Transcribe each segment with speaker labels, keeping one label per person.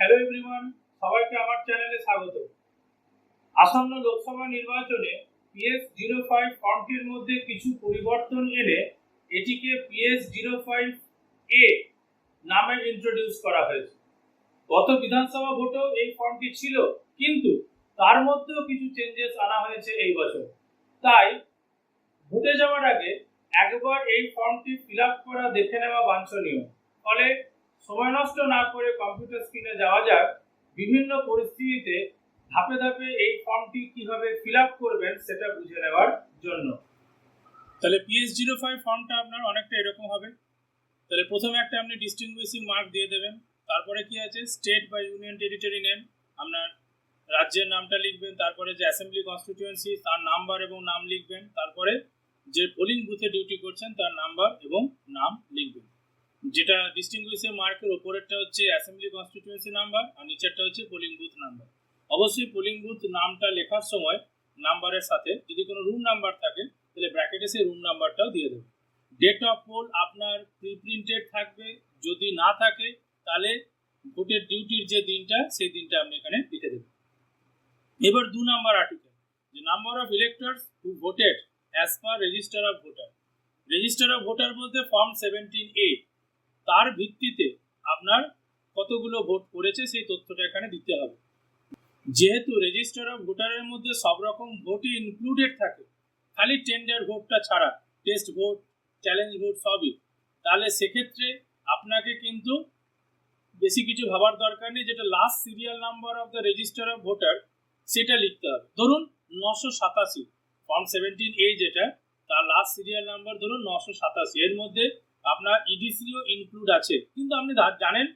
Speaker 1: Hello everyone সবাইকে আমার চ্যানেলে স্বাগত। আসন্ন লোকসভা নির্বাচনে পিএস জিরো ফাইভ ফর্মটির মধ্যে কিছু পরিবর্তন এনে এটিকে পিএস জিরো ফাইভ এ নামে ইন্ট্রোডিউস করা হয়েছে। গত বিধানসভা ভোটেও এই ফর্মটি ছিল, কিন্তু তার মধ্যেও কিছু চেঞ্জেস আনা হয়েছে এই বছর। তাই ভোটে যাওয়ার আগে একবার এই ফর্মটি ফিল আপ করা দেখে নেওয়া বাঞ্ছনীয়। ফলে সময় নষ্ট না করে কম্পিউটার স্ক্রিনে যাওয়া যাক, বিভিন্ন পরিস্থিতিতে ধাপে ধাপে এই ফর্মটি কীভাবে ফিল আপ করবেন সেটা বুঝে নেওয়ার জন্য। তাহলে পিএস জিরো ফাইভ ফর্মটা আপনার অনেকটা এরকম হবে। তাহলে প্রথমে একটা আপনি ডিস্টিংগুইশিং মার্ক দিয়ে দেবেন। তারপরে কি আছে? স্টেট বা ইউনিয়ন টেরিটরি নেম আপনার রাজ্যের নামটা লিখবেন, তারপরে যে অ্যাসেম্বলি কনস্টিটিউয়েন্সি তার নাম্বার এবং নাম লিখবেন, তারপরে যে পোলিং বুথে ডিউটি করছেন, তার নাম্বার এবং নাম লিখবেন। যেটা ডিস্টিংগুইশের মার্কের ওপরেরটা হচ্ছে অ্যাসেম্বলি কনস্টিটিউয়েন্সি নাম্বার আর নিচেরটা হচ্ছে পোলিং বুথ নাম্বার অবশ্যই পোলিং বুথ নামটা লেখার সময় নাম্বারের সাথে যদি কোনো রুম নাম্বার থাকে, তাহলে ব্র্যাকেটে সেই রুম নাম্বারটাও দিয়ে দেবে। ডেট অফ পোল আপনার প্রি প্রিন্টেড থাকবে। যদি না থাকে, তাহলে ভোটের ডিউটির যে দিনটা, সেই দিনটা আপনি এখানে লিখে দেবেন। এবার দু নাম্বার আর্টিকেল যে number of electors who voted as per register of voter register of voter বলতে ফর্ম সেভেন্টিন এ তার ভিত্তিতে আপনার কতগুলো ভোট পড়েছে সেই তথ্যটা এখানে দিতে হবে। যেহেতু রেজিস্টার অফ ভোটারের মধ্যে সব রকম ভোটই ইনক্লুডেড থাকে, খালি টেন্ডার ভোটটা ছাড়া টেস্ট ভোট চ্যালেঞ্জ ভোট সবই, তাহলে সেক্ষেত্রে আপনাকে কিন্তু বেশি কিছু ভাবার দরকার নেই, যেটা last serial number of the register of voter সেটা লিখতে হবে। ধরুন নশো সাতাশি ফর্ম সেভেন্টিন এ যেটা, তার লাস্ট সিরিয়াল নাম্বার ধরুন নশো সাতাশি, এর মধ্যে আপনার ইডিসিও ইনক্লুড আছে। কিন্তু আপনি জানেন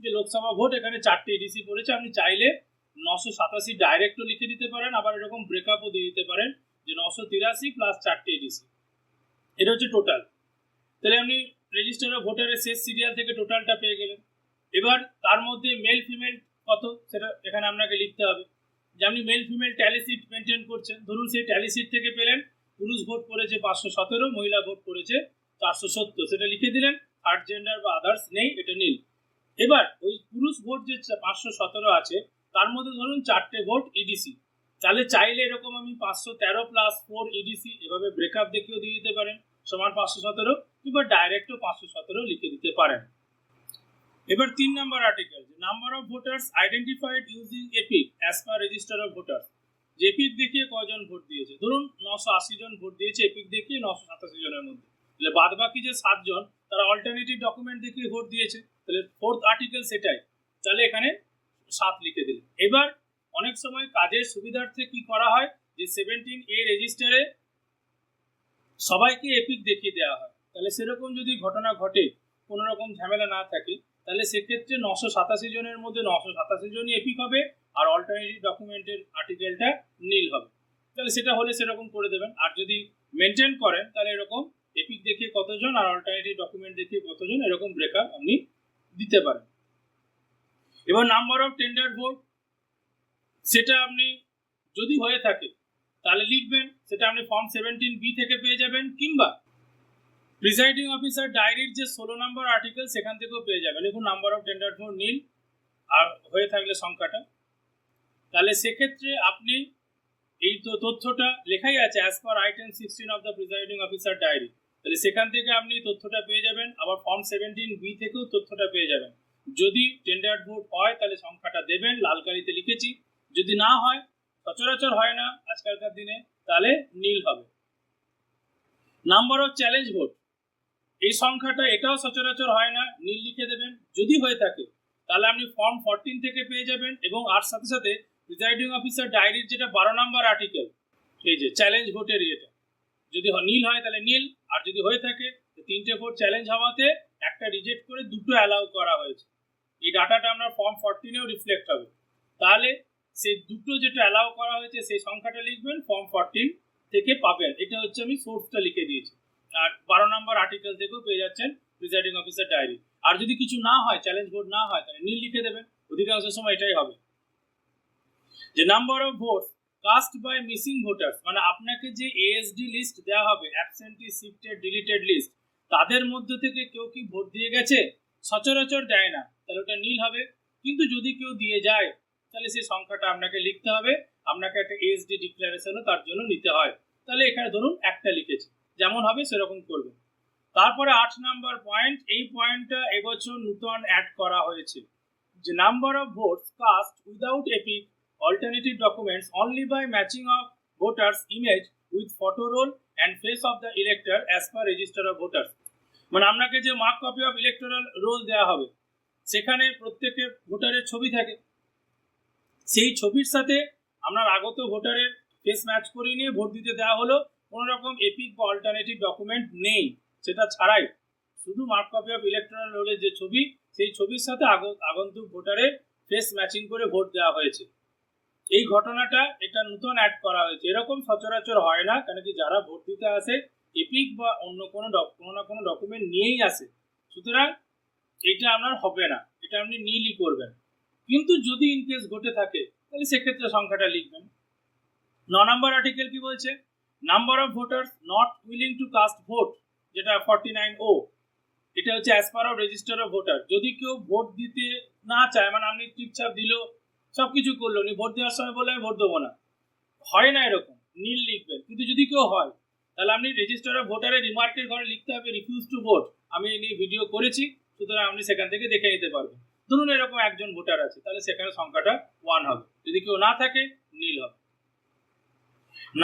Speaker 1: যে লোকসভা ভোট এখানে চারটে ইডিসি পড়েছে, আপনি চাইলে নশো সাতাশি ডাইরেক্টও লিখে দিতে পারেন, আবার এরকম ব্রেকআপও দিয়ে দিতে পারেন যে নশো তিরাশি প্লাস চারটে ইডিসি এটা হচ্ছে টোটাল তাহলে আপনি রেজিস্টার ভোটারের শেষ সিরিয়াল থেকে টোটালটা পেয়ে গেলেন। এবার তার মধ্যে মেল ফিমেল কত, সেটা এখানে আপনাকে লিখতে হবে। যে আপনি male female tally sheet maintain করছেন, ধরুন সেই ট্যালি সিট থেকে পেলেন, পুরুষ ভোট পড়েছে পাঁচশো সতেরো, মহিলা ভোট পড়েছে চারশো সত্তর, সেটা লিখে দিলেন থার্ড জেন্ডার বা আদার্স নেই, এটা নীল। এবার ওই পুরুষ ভোট যে পাঁচশো সতেরো আছে, তার মধ্যে ধরুন চারটে ভোট ইডিসি তাহলে চাইলে এরকম আমি পাঁচশো তেরো প্লাস ফোর ইডিসি এভাবে ব্রেকআপ দেখিয়েও দিয়ে দিতে পারেন, সমান পাঁচশো সতেরো, কিংবা ডাইরেক্টও পাঁচশো সতেরো লিখে দিতে পারেন। এবার তিন নম্বর article number of voters identified using EPIC as per register of voters যে এপিক দেখিয়ে কজন ভোট দিয়েছে? ধরুন নশো আশি জন ভোট দিয়েছে এপিক দেখিয়ে নশো সাতাশি জনের মধ্যে। তাহলে বাদ বাকি যে সাতজন, তারা অল্টারনেটিভ ডকুমেন্ট দেখিয়ে ভোট দিয়েছে। তাহলে ফোর্থ আর্টিকেল সেটাই। তাহলে এখানে সাত লিখে দিলেন এবার অনেক সময় কাজের সুবিধার্থে কি করা হয়? যে সেভেন্টিন এ রেজিস্টারে সবাইকে এপিক দেখিয়ে দেওয়া হয়। তাহলে সেরকম যদি ঘটনা ঘটে, কোনো রকম ঝামেলা না থাকে, তাহলে সেক্ষেত্রে নশো সাতাশি জনের মধ্যে নশো সাতাশি জনই এপিক হবে আর অল্টারনেটিভ ডকুমেন্টের আর্টিকেলটা নীল হবে। তাহলে সেটা হলে সেরকম করে দেবেন। আর যদি মেনটেন করেন, তাহলে এরকম এপিক দেখিয়ে কতজন আর অল্টারনেটিভ ডকুমেন্ট দেখিয়ে কতজন, এরকম ব্রেকআপ আপনি দিতে পারেন। এবার নাম্বার অফ টেন্ডার ভোট সেটা আপনি যদি হয়ে থাকে, তাহলে লিখবেন, সেটা আপনি ফর্ম সেভেন্টিন বি থেকে পেয়ে যাবেন, কিংবা প্রিসাইডিং অফিসার ডায়েরির যে ষোলো নম্বর আর্টিকেল সেখান থেকেও পেয়ে যাবেন। দেখুন নাম্বার অফ টেন্ডার ভোট নীল, আর হয়ে থাকলে সংখ্যাটা। তাহলে সেক্ষেত্রে আপনি এই তো তথ্যটা লেখাই আছে as per item sixteen of the presiding officer diary তাহলে সেখান থেকে আপনি তথ্যটা পেয়ে যাবেন। আবার ফর্ম সেভেন্টিন বি থেকেও তথ্যটা পেয়ে যাবেন। যদি টেন্ডার ভোট হয়, তাহলে সংখ্যাটা দেবেন, লাল কালিতে লিখেছি। যদি না হয়, সচরাচর হয় না আজকালকার দিনে, তাহলে নীল হবে। নাম্বার অফ চ্যালেঞ্জ ভোট এই সংখ্যাটা এটাও সচরাচর হয় না, নীল লিখে দেবেন। যদি হয়ে থাকে, তাহলে আপনি ফর্ম ফোরটিন থেকে পেয়ে যাবেন এবং আর সাথে সাথে প্রিজাইডিং অফিসার ডায়েরির যেটা বারো নম্বর আর্টিকেল এই যে চ্যালেঞ্জ ভোটের ইয়েটা। যদি নীল হয়, তাহলে নীল। আর যদি হয়ে থাকে তিনটে ভোট চ্যালেঞ্জ হওয়াতে একটা রিজেক্ট করে দুটো অ্যালাউ করা হয়েছে। এই ডাটাটা আপনার ফর্ম ফোরটিনেও রিফ্লেক্ট হবে। তাহলে সেই দুটো যেটা অ্যালাউ করা হয়েছে, সেই সংখ্যাটা লিখবেন ফর্ম ফোরটিন থেকে পাবেন। এটা হচ্ছে আমি সোর্সটা লিখে দিয়েছি। আর বারো নম্বর আর্টিকেল থেকেও পেয়ে যাচ্ছেন প্রিজাইডিং অফিসার ডায়েরি আর যদি কিছু না হয় চ্যালেঞ্জ ভোট না হয়, তাহলে নীল লিখে দেবেন। অধিকাংশ সময় এটাই হবে। যে number of vote cast by missing voters মানে আপনাকে যে এএসডি লিস্ট দেওয়া হবে অ্যাবসেন্টি শিফটেড ডিলিটেড লিস্ট তাদের মধ্যে থেকে কেউ কি ভোট দিয়ে গেছে? সচরাচর দেয় না। তাহলে ওটা নীল হবে। কিন্তু যদি কেউ দিয়ে যায়, তাহলে সেই সংখ্যাটা আপনাকে লিখতে হবে। আপনাকে একটা এসডি ডিক্লারেশনও তার জন্য নিতে হয়। তাহলে এখানে ধরুন একটা লিখেছি। যেমন হবে, সেরকম করবেন তারপরে আট নাম্বার পয়েন্ট এই পয়েন্টটা এবছর নূতন অ্যাড করা হয়েছে। যে number of votes cast without EPIC alternative documents only by matching of voters image with photo roll and face of the elector as per register of voters মানে আপনাকে যে mark copy of electoral roll দেওয়া হবে, সেখানে প্রত্যেকের ভোটারের ছবি থাকে। সেই ছবির সাথে আপনার আগত ভোটারের ফেস ম্যাচ করে নিয়ে ভোট দিতে দেওয়া হলো। কোনো রকম এপিক বা অল্টারনেটিভ ডকুমেন্ট নেই, সেটা ছাড়াই। শুধু মার্ক কপি অফ ইলেকট্রাল রোলের যে ছবি, সেই ছবির সাথে আগ- আগন্তুক ভোটারের ফেস ম্যাচিং করে ভোট দেওয়া হয়েছে। এই ঘটনাটা এটা নতুন অ্যাড করা হয়েছে। এরকম সচরাচর হয় না, কেন কি যারা ভোট দিতে আসে এপিক বা অন্য কোনো কোনো না কোনো ডকুমেন্ট নিয়েই আসে। সুতরাং এটা আপনার হবে না, এটা আপনি নীলই করবেন। কিন্তু যদি ইন কেস ঘটে থাকে, তাহলে সেক্ষেত্রে সংখ্যাটা লিখবেন। ন নম্বর আর্টিকেল কি বলছে? Number of voters not willing to cast vote যেটা ফর্টি নাইন ও এটা হচ্ছে as per of register of voter যদি কেউ ভোট দিতে না চায় মানে আপনি টিপছাপ দিল সব কিছু করল। নি ভোট দেওয়ার সময় বলে আমি ভোট দেবো না। হয় না এরকম, নীল লিখবেন। কিন্তু যদি কেউ হয়, তাহলে আপনি রেজিস্টার অফ ভোটারের রিমার্কের ঘরে লিখতে হবে রিফিউজ টু ভোট আমি এই নিয়ে ভিডিও করেছি, সুতরাং আপনি সেখান থেকে দেখে নিতে পারবেন। ধরুন এরকম একজন ভোটার আছে, তাহলে সেখানে সংখ্যাটা ওয়ান হবে। যদি কেউ না থাকে, নীল হবে।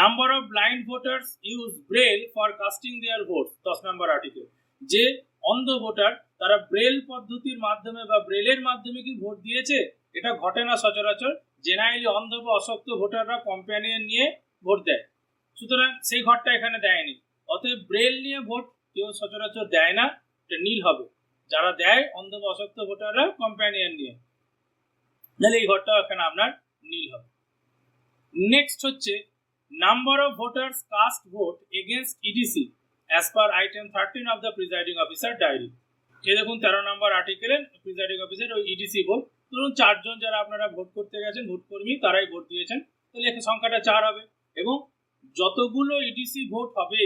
Speaker 1: Number of blind voters use braille for casting their vote দশ নম্বর আর্টিকেল যে অন্ধ ভোটার তারা ব্রেল পদ্ধতির মাধ্যমে বা ব্রেলের মাধ্যমে কি ভোট দিয়েছে? এটা ঘটে না সচরাচর। জেনারেলি অন্ধ বা অশক্ত ভোটাররা কম্প্যানিয়ন নিয়ে ভোট দেয়। সুতরাং সেই ঘরটা এখানে দেয়নি। অতএব ব্রেল নিয়ে ভোট কেউ সচরাচর দেয় না, এটা নীল হবে। যারা দেয় অন্ধ বা অশক্ত ভোটাররা কম্প্যানিয়ন নিয়ে। তাহলে এই ঘরটাও এখানে আপনার নীল হবে। নেক্সট হচ্ছে number of voters cast vote against EDC as per item thirteen of the presiding officer diary এই দেখুন, তেরো নম্বর আর্টিকেলে প্রিজাইডিং অফিসার ওই ইডিসি ভোট ধরুন চারজন যারা আপনারা ভোট করতে গেছেন ভোট কর্মী তারাই ভোট দিয়েছেন। তাহলে এখানে সংখ্যাটা চার হবে এবং যতগুলো ইডিসি ভোট হবে,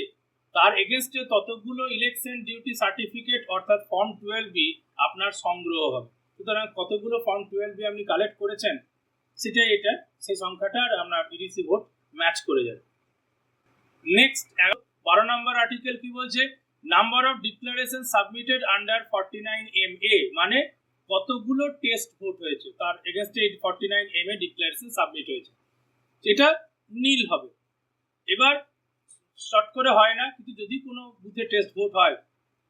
Speaker 1: তার এগেনস্টে ততগুলো ইলেকশন ডিউটি সার্টিফিকেট অর্থাৎ ফর্ম টুয়েলভ বি আপনার সংগ্রহ হবে। সুতরাং কতগুলো ফর্ম টুয়েলভ বি আপনি কালেক্ট করেছেন, সেটাই এটা, সেই সংখ্যাটা আর আপনার ইডিসি ভোট ম্যাচ করে যাবে। নেক্সট বারো নম্বর আর্টিকেল কি বলছে? Number of declaration submitted under forty nine M A মানে কতগুলো টেস্ট ভোট হয়েছে? তার এগেনস্টে eight forty nine M A declaration submit হয়েছে। এটা নীল হবে। এবার শর্ট করে হয় না, কিন্তু যদি কোনো বুথে টেস্ট ভোট হয়,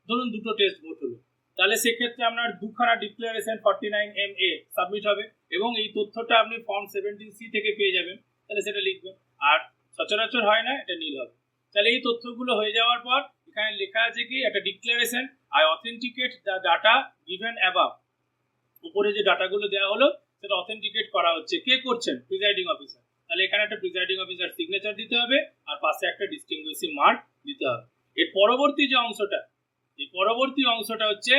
Speaker 1: ধরুন দুটো টেস্ট ভোট হলো, তাহলে সেক্ষেত্রে আপনার দুখানা declaration forty nine M A submit হবে এবং এই তথ্যটা আপনি ফর্ম সেভেন্টিন সি থেকে পেয়ে যাবেন, তাহলে সেটা লিখবেন। আর সচরাচর হয় না, এটা নীল হবে। তাহলে এই তথ্যগুলো হয়ে যাওয়ার পর এখানে লেখা আছে কি, একটা declaration I authenticate the data given above উপরে যে ডাটাগুলো দেওয়া হলো, সেটা অথেন্টিকেট করা হচ্ছে। কে করছেন? প্রিজাইডিং অফিসার তাহলে এখানে একটা প্রিজাইডিং অফিসার সিগনেচার দিতে হবে, আর পাশে একটা ডিস্টিংগুইশিং মার্ক দিতে হবে। এর পরবর্তী যে অংশটা, এই পরবর্তী অংশটা হচ্ছে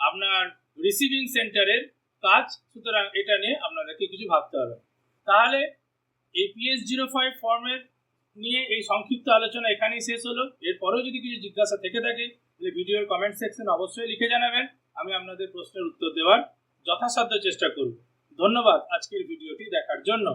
Speaker 1: আপনার রিসিভিং সেন্টারের কাজ। সুতরাং এটা নিয়ে আপনাদেরকে কিছু ভাবতে হবে। তাহলে এই পিএস জিরো ফাইভ ফর্মের নিয়ে এই সংক্ষিপ্ত আলোচনা এখানেই শেষ হলো। এরপরেও যদি কিছু জিজ্ঞাসা থেকে থাকে, তাহলে ভিডিওর কমেন্ট সেকশন অবশ্যই লিখে জানাবেন। আমি আপনাদের প্রশ্নের উত্তর দেওয়ার যথাসাধ্য চেষ্টা করব ধন্যবাদ আজকের ভিডিওটি দেখার জন্য।